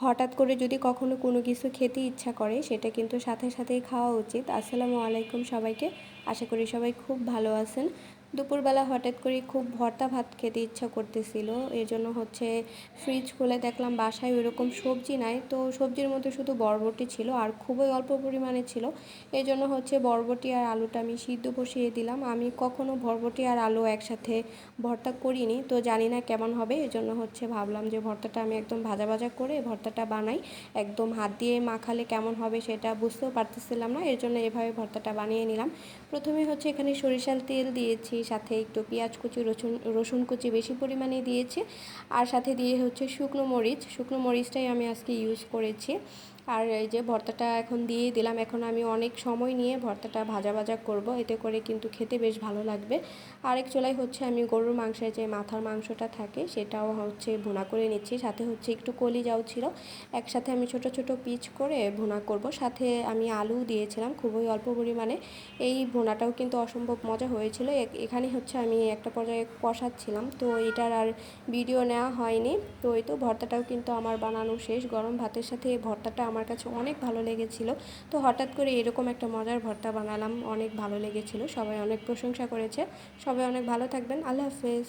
হঠাৎ করে যদি কখনো কোনো কিছু খেতে ইচ্ছা করে, সেটা কিন্তু সাথে সাথেই খাওয়া উচিত। আসসালামু আলাইকুম সবাইকে। আশা করি সবাই খুব ভালো আছেন। দুপুরবেলা হঠাৎ করে খুব ভর্তা ভাত খেতে ইচ্ছা করতেছিল। এর জন্য হচ্ছে ফ্রিজ খুলে দেখলাম বাসায় ওইরকম সবজি নাই। তো সবজির মধ্যে শুধু বরবটি ছিল আর খুবই অল্প পরিমাণে ছিল। এই জন্য হচ্ছে বরবটি আর আলুটা আমি সিদ্ধ বসিয়ে দিলাম। আমি কখনো বরবটি আর আলু একসাথে ভর্তা করিনি, তো জানি না কেমন হবে। এই জন্য হচ্ছে ভাবলাম যে ভর্তাটা আমি একদম ভাজা ভাজা করে ভর্তাটা বানাই। একদম হাত দিয়ে মাখালে কেমন হবে সেটা বুঝতেও পারতেছিলাম না, এর জন্য এভাবে ভর্তাটা বানিয়ে নিলাম। প্রথমে হচ্ছে এখানে সরিষার তেল দিয়েছি। সাথে একটু পেঁয়াজ কুচি, রসুন রসুন কুচি বেশি পরিমাণে দিয়েছি। আর সাথে দিয়ে হচ্ছে শুকনো মরিচ। শুকনো মরিচটাই আমি আজকে ইউজ করেছি। আর এই যে ভর্তাটা এখন দিয়ে দিলাম। এখন আমি অনেক সময় নিয়ে ভর্তাটা ভাজা ভাজা করব। এতে করে কিন্তু খেতে বেশ ভালো লাগবে। আরেক চোলাই হচ্ছে আমি গরুর মাংসের যে মাথার মাংসটা থাকে, সেটাও হচ্ছে ভুনা করে নিচ্ছি। সাথে হচ্ছে একটু কলিজাও ছিল। একসাথে আমি ছোট ছোট পিচ করে ভুনা করব। সাথে আমি আলু দিয়েছিলাম। খুবই অল্প পরিমাণে। এই ভুনাটাও কিন্তু অসম্ভব মজা হয়েছিল। এখানে হচ্ছে আমি একটা পর্যায়ে কষাচ্ছিলাম। তো এটার আর ভিডিও নেওয়া হয়নি। তো এই তো ভর্তাটাও কিন্তু আমার বানানো শেষ। গরম ভাতের সাথে এই ভর্তাটা আমার কাছে অনেক ভালো লেগেছিল। তো হঠাৎ করে এরকম একটা মজার ভর্তা বানালাম। অনেক ভালো লেগেছিল। সবাই অনেক প্রশংসা করেছে। সবাই অনেক ভালো থাকবেন। আল্লাহ হাফেজ।